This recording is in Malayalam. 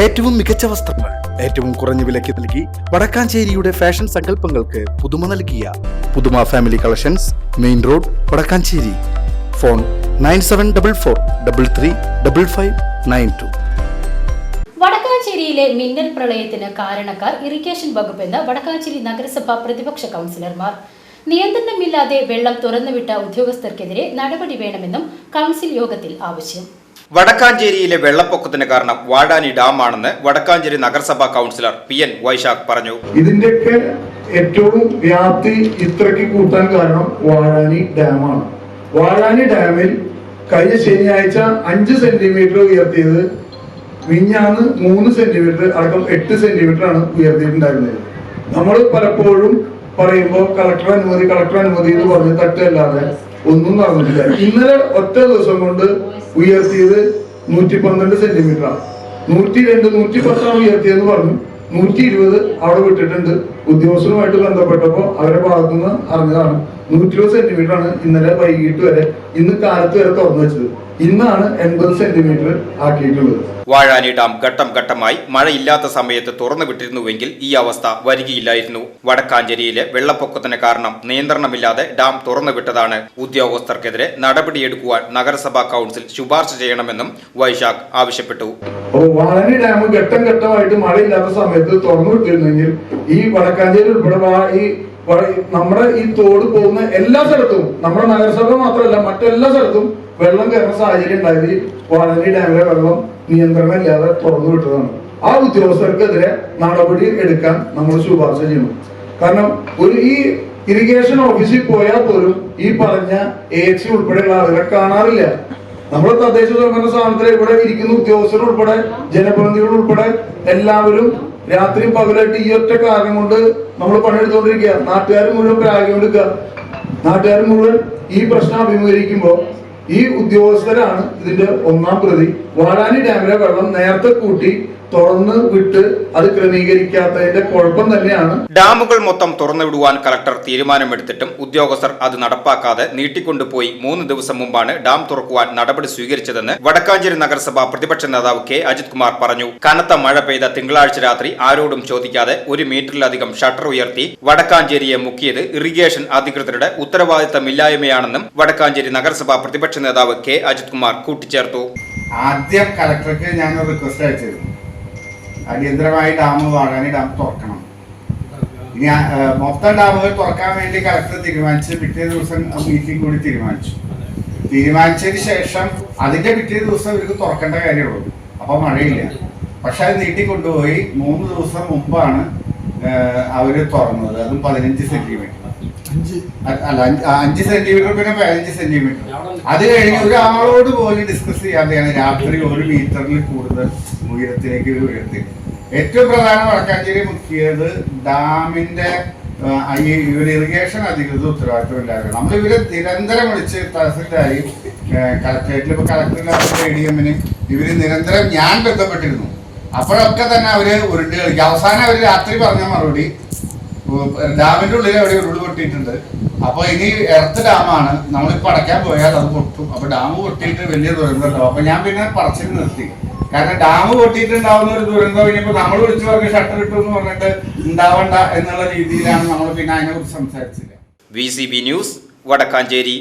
ഏറ്റവും മികച്ച വസ്ത്രങ്ങൾ ഏറ്റവും കുറഞ്ഞ വിലയ്ക്ക് നൽകി വടക്കാഞ്ചേരിയുടെ ഫാഷൻ സങ്കല്പങ്ങൾക്ക് പുതുമ നൽകിയ പുതുമ family collections main road Vadakkanchery. Phone nine seven double four double three double five nine two. വടക്കാഞ്ചേരിയിലെ മിന്നൽ പ്രളയത്തിന് കാരണക്കാർ ഇറിഗേഷൻ വകുപ്പെന്ന് വടക്കാഞ്ചേരി നഗരസഭ പ്രതിപക്ഷ കൗൺസിലർമാർ. നിയന്ത്രണമില്ലാതെ വെള്ളം തുറന്നുവിട്ട ഉദ്യോഗസ്ഥർക്കെതിരെ നടപടി വേണമെന്നും കൗൺസിൽ യോഗത്തിൽ ആവശ്യം. വടക്കാഞ്ചേരിയിലെ വെള്ളപ്പൊക്കത്തിന് കാരണം വാടാനി ഡാമാണെന്ന് വടക്കാഞ്ചേരി നഗരസഭാ കൗൺസിലർ പി എൻ വൈശാഖ് പറഞ്ഞു. ഇതിന്റെയൊക്കെ ഏറ്റവും വ്യാപ്തി ഇത്രയ്ക്ക് കൂട്ടാൻ കാരണം വാഴാനി ഡാമാണ്. വാഴാനി ഡാമിൽ കഴിഞ്ഞ ശനിയാഴ്ച അഞ്ച് സെന്റിമീറ്റർ ഉയർത്തിയത് മിഞ്ഞാന്ന് മൂന്ന് സെന്റിമീറ്റർ അടക്കം എട്ട് സെന്റിമീറ്റർ ആണ് ഉയർത്തിയിട്ടുണ്ടായിരുന്നത്. നമ്മൾ പലപ്പോഴും പറയുമ്പോൾ കളക്ടർ അനുമതി കളക്ടർ അനുമതി എന്ന് പറഞ്ഞ് തട്ടല്ലാതെ ഒന്നും നടന്നിട്ടില്ല. ഇന്നലെ ഒറ്റ ദിവസം കൊണ്ട് ഉയർത്തിയത് നൂറ്റി പന്ത്രണ്ട് സെന്റിമീറ്റർ ആണ്. നൂറ്റി രണ്ട് നൂറ്റി പത്താണ് ഉയർത്തിയെന്ന് പറഞ്ഞു. നൂറ്റി ഇരുപത് അവിടെ വിട്ടിട്ടുണ്ട്. ഉദ്യോഗസ്ഥരുമായിട്ട് ബന്ധപ്പെട്ടപ്പോൾ അവരുടെ ഭാഗത്തുനിന്ന് അറിഞ്ഞതാണ്. നൂറ്റി ഇരുപത് സെന്റിമീറ്റർ ആണ് ഇന്നലെ വൈകിട്ട് വരെ ഇന്ന് കാലത്ത് വരെ തുറന്നു വെച്ചത്. ഇന്നാണ് എൺപത് സെന്റിമീറ്റർ ആക്കിയിട്ടുള്ളത്. വാഴാനി ഡാം ഘട്ടം ഘട്ടമായി മഴയില്ലാത്ത സമയത്ത് തുറന്നു വിട്ടിരുന്നുവെങ്കിൽ ഈ അവസ്ഥ വരികയില്ലായിരുന്നു. വടക്കാഞ്ചേരിയിലെ വെള്ളപ്പൊക്കത്തിന് കാരണം നിയന്ത്രണമില്ലാതെ ഡാം തുറന്നു വിട്ടതാണ്. ഉദ്യോഗസ്ഥർക്കെതിരെ നടപടിയെടുക്കുവാൻ നഗരസഭാ കൗൺസിൽ ശുപാർശ ചെയ്യണമെന്നും വൈശാഖ് ആവശ്യപ്പെട്ടു. വാഴാനി ഡാം ഘട്ടം ഘട്ടമായിട്ട് മഴയില്ലാത്ത സമയത്ത് തുറന്നു വിട്ടിരുന്നെങ്കിൽ ഈ വടക്കാഞ്ചേരി ഉൾപ്പെടെ ഈ നമ്മുടെ ഈ തോട് പോകുന്ന എല്ലാ സ്ഥലത്തും നമ്മുടെ നഗരസഭ മാത്രമല്ല മറ്റെല്ലാ സ്ഥലത്തും വെള്ളം കയറുന്ന സാഹചര്യം ഉണ്ടായത് ഈ ഡാമിലെ വെള്ളം നിയന്ത്രണം ഇല്ലാതെ തുറന്നു വിട്ടതാണ്. ആ ഉദ്യോഗസ്ഥർക്കെതിരെ നടപടി എടുക്കാൻ നമ്മൾ ശുപാർശ ചെയ്യുന്നു. കാരണം ഒരു ഈ ഇറിഗേഷൻ ഓഫീസിൽ പോയാൽ പോലും ഈ പറഞ്ഞ എക്സി ഉൾപ്പെടെയുള്ള ആളുകളെ കാണാറില്ല. നമ്മുടെ തദ്ദേശ സ്വയംഭരണ സ്ഥാനത്തിൽ ഇവിടെ ഇരിക്കുന്ന ഉദ്യോഗസ്ഥർ ഉൾപ്പെടെ ജനപ്രതിനിധികൾ ഉൾപ്പെടെ എല്ലാവരും രാത്രിയും പകലായിട്ട് ഈ ഒറ്റ കാരണം കൊണ്ട് നമ്മൾ പണിയെടുത്തുകൊണ്ടിരിക്കുക നാട്ടുകാർ മുഴുവൻ പ്രാഗ്യമെടുക്കുക നാട്ടുകാർ മുഴുവൻ ഈ പ്രശ്നം അഭിമുഖീകരിക്കുമ്പോൾ ഈ ഉദ്യോഗസ്ഥരാണ് ഇതിന്റെ ഒന്നാം പ്രതി. വാടാനി ഡാമിലെ വെള്ളം നേരത്തെ കൂട്ടി തുറന്ന് വിട്ട് അത് ക്രമീകരിക്കാത്തതിന്റെ കുഴപ്പം തന്നെയാണ്. ഡാമുകൾ മൊത്തം തുറന്നുവിടുവാൻ കളക്ടർ തീരുമാനമെടുത്തിട്ടും ഉദ്യോഗസ്ഥർ അത് നടപ്പാക്കാതെ നീട്ടിക്കൊണ്ടുപോയി മൂന്ന് ദിവസം മുമ്പാണ് ഡാം തുറക്കുവാൻ നടപടി സ്വീകരിച്ചതെന്ന് വടക്കാഞ്ചേരി നഗരസഭ പ്രതിപക്ഷ നേതാവ് കെ. അജിത് കുമാർ പറഞ്ഞു. കനത്ത മഴ പെയ്ത തിങ്കളാഴ്ച രാത്രി ആരോടും ചോദിക്കാതെ ഒരു മീറ്ററിലധികം ഷട്ടർ ഉയർത്തി വടക്കാഞ്ചേരിയെ മുക്കിയത് ഇറിഗേഷൻ അധികൃതരുടെ ഉത്തരവാദിത്തമില്ലായ്മയാണെന്നും വടക്കാഞ്ചേരി നഗരസഭ പ്രതിപക്ഷ നേതാവ് കെ. അജിത് കുമാർ കൂട്ടിച്ചേർത്തു. ആദ്യം കലക്ടർക്ക് ഞാൻ റിക്വസ്റ്റ് അയച്ചിരുന്നു. അടിയന്തരമായി ഡാം വാഴാനി ഡാം തുറക്കണം. ഇനി മൊത്തം ഡാമുകൾ തുറക്കാൻ വേണ്ടി കളക്ടർ തീരുമാനിച്ച് പിറ്റേ ദിവസം മീറ്റിംഗ് കൂടി തീരുമാനിച്ചു. തീരുമാനിച്ചതിന് ശേഷം അതിന്റെ പിറ്റേ ദിവസം ഇവർക്ക് തുറക്കേണ്ട കാര്യമുള്ളൂ. അപ്പൊ മഴയില്ല. പക്ഷെ അത് നീട്ടിക്കൊണ്ടുപോയി മൂന്ന് ദിവസം മുമ്പാണ് അവർ തുറന്നത്. അതും പതിനഞ്ച് സെന്റിമീറ്റർ അഞ്ച് സെന്റിമീറ്റർ പിന്നെ പതിനഞ്ച് സെന്റിമീറ്റർ അത് കഴിഞ്ഞ് ഒരാളോട് പോലും ഡിസ്കസ് ചെയ്യാതെയാണ് രാത്രി ഒരു മീറ്ററിൽ കൂടുതൽ ഉയരത്തിലേക്ക് ഉയർത്തി ഏറ്റവും പ്രധാനം വടക്കാഞ്ചേരി മുക്കിയത് ഡാമിന്റെ ഈ ഇവർ ഇറിഗേഷൻ അധികൃതർ ഉത്തരവാദിത്തമില്ലാതെ നമ്മൾ ഇവരെ നിരന്തരം വിളിച്ച് തഹസിൽദാരി കളക്ടറേറ്റിൽ ഇപ്പൊ കളക്ടറിന്റെ എ ഡി എമ്മിന് ഇവർ നിരന്തരം ഞാൻ ബന്ധപ്പെട്ടിരുന്നു. അപ്പോഴൊക്കെ തന്നെ അവർ ഉരുണ്ട് കളിക്കും. അവസാനം അവർ രാത്രി പറഞ്ഞ മറുപടി ഡാമിന്റെ ഉള്ളിൽ അവിടെ ഉരുൾ പൊട്ടിയിട്ടുണ്ട്. അപ്പൊ ഇനി എർത്ത് ഡാമാണ് നമ്മളിപ്പോ അടയ്ക്കാൻ പോയാൽ അത് പൊട്ടും. അപ്പൊ ഡാം പൊട്ടിയിട്ട് വലിയ ദുരന്തമുണ്ടാവും. അപ്പൊ ഞാൻ പിന്നെ പറച്ചിൽ നിർത്തി. കാരണം ഡാം പൊട്ടിയിട്ടുണ്ടാവുന്ന ഒരു ദുരന്തം ഇനിയിപ്പോ നമ്മൾ വിളിച്ചു പറഞ്ഞ് ഷട്ടർ ഇട്ടു എന്ന് പറഞ്ഞിട്ട് ഉണ്ടാവണ്ട എന്നുള്ള രീതിയിലാണ് നമ്മൾ പിന്നെ അതിനെ കുറിച്ച് സംസാരിച്ചത്. V C B news Vadakkanchery.